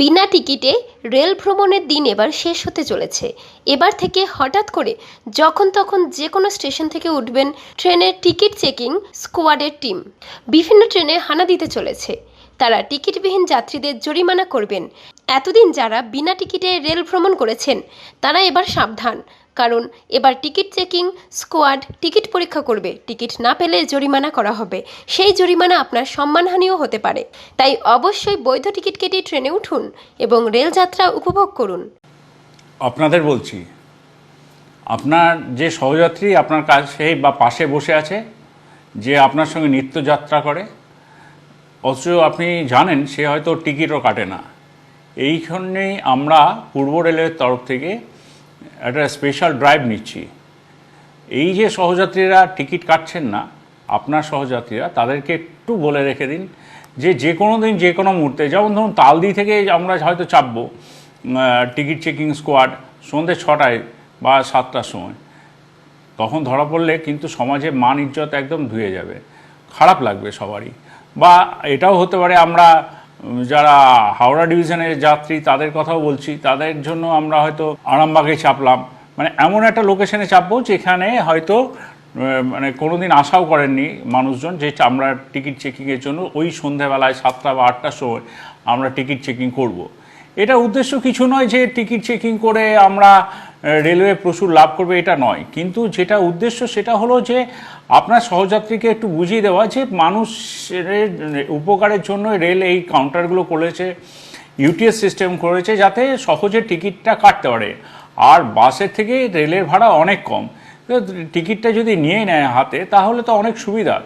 বিনা টিকিটে রেল ভ্রমণের দিন এবার শেষ হতে চলেছে। এবার থেকে হঠাৎ করে যখন তখন যে কোনো স্টেশন থেকে উঠবেন ট্রেনের টিকিট চেকিং স্কোয়াডের টিম। বিভিন্ন ট্রেনে হানা দিতে চলেছে। তারা টিকিটবিহীন যাত্রীদের জরিমানা করবেন। এতদিন যারা বিনা টিকিটে রেল ভ্রমণ করেছেন, তারা এবার সাবধান। কারণ এবার টিকিট চেকিং স্কোয়াড টিকিট পরীক্ষা করবে। টিকিট না পেলে জরিমানা করা হবে। সেই জরিমানা আপনার সম্মানহানিও হতে পারে। তাই অবশ্যই বৈধ টিকিট কেটে ট্রেনে উঠুন এবং রেলযাত্রা উপভোগ করুন। আপনাদের বলছি, আপনার যে সহযাত্রী আপনার কাছে বা পাশে বসে আছে, যে আপনার সঙ্গে নিত্যযাত্রা করে, অথচ আপনি জানেন সে হয়তো টিকিটও কাটে না। এইখানেই আমরা পূর্ব রেলের তরফ থেকে একটা স্পেশাল ড্রাইভ নিচ্ছি। এই যে সহযাত্রীরা টিকিট কাটছেন না, আপনার সহযাত্রীরা, তাদেরকে একটু বলে রেখে দিন যে যে কোনো দিন যে কোনো মুহূর্তে, যেমন ধরুন তালদি থেকে আমরা হয়তো চাপবো টিকিট চেকিং স্কোয়াড সন্ধ্যে ছটায় বা সাতটার সময়। তখন ধরা পড়লে কিন্তু সমাজে মান ইজ্জত একদম ধুয়ে যাবে। খারাপ লাগবে সবারই। বা এটাও হতে পারে আমরা যারা হাওড়া ডিভিশনের যাত্রী, তাদের কথাও বলছি তাদের জন্য আমরা হয়তো আরামবাগে চাপলাম মানে এমন একটা লোকেশনে চাপবো যেখানে হয়তো মানে কোনো দিন আশাও করেননি মানুষজন যে আমরা টিকিট চেকিংয়ের জন্য ওই সন্ধ্যাবেলায় সাতটা বা আটটার সময় আমরা টিকিট চেকিং করব। এটা উদ্দেশ্য কিছু নয় যে টিকিট চেকিং করে আমরা রেলওয়ে প্রচুর লাভ করবে, এটা নয়। কিন্তু যেটা উদ্দেশ্য, সেটা হলো যে আপনার সহযাত্রীকে একটু বুঝিয়ে দেওয়া যে মানুষের উপকারের জন্য রেল এই কাউন্টারগুলো করেছে ইউটিএস সিস্টেম করেছে যাতে সহজে টিকিটটা কাটতে পারে। আর বাসের থেকে রেলের ভাড়া অনেক কম। টিকিটটা যদি নিয়ে নেয় হাতে, তাহলে তো অনেক সুবিধা।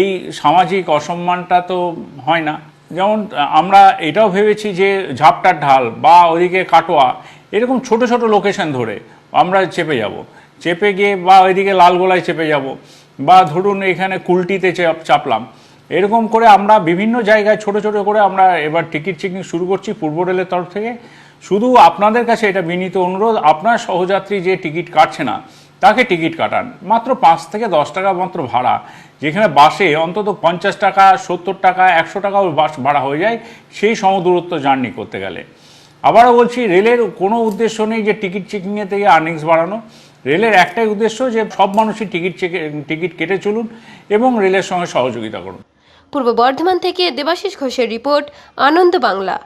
এই সামাজিক অসম্মানটা তো হয় না। যেমন আমরা এটাও ভেবেছি যে ঝাপটার ঢাল বা ওইদিকে কাটোয়া এরকম ছোট ছোট লোকেশন ধরে আমরা চেপে যাব। চেপে গিয়ে বা ওইদিকে লালগোলায় চেপে যাব বা ধরুন এখানে কুলটিতে চাপ- চাপলাম। এরকম করে আমরা বিভিন্ন জায়গায় ছোট ছোট করে আমরা এবার টিকিট চেকিং শুরু করছি পূর্ব রেলের তরফ থেকে। শুধু আপনাদের কাছে এটা বিনীত অনুরোধ, আপনার সহযাত্রী যে টিকিট কাটছে না, তাকে টিকিট কাটান। মাত্র পাঁচ থেকে দশ টাকা মাত্র ভাড়া। যেখানে বাসে অন্তত পঞ্চাশ টাকা, সত্তর টাকা, একশো টাকাও বাস ভাড়া হয়ে যায়, সেই সমদূরত্ব জার্নি করতে গেলে। আবারও বলছি, রেলের কোনো উদ্দেশ্য নেই যে টিকিট চেকিংয়ে থেকে আর্নিংস বাড়ানো। রেলের একটাই উদ্দেশ্য যে সব মানুষই টিকিট চেকে, টিকিট কেটে চলুন এবং রেলের সঙ্গে সহযোগিতা করুন। পূর্ব বর্ধমান থেকে দেবাশিস ঘোষের রিপোর্ট, আনন্দ বাংলা।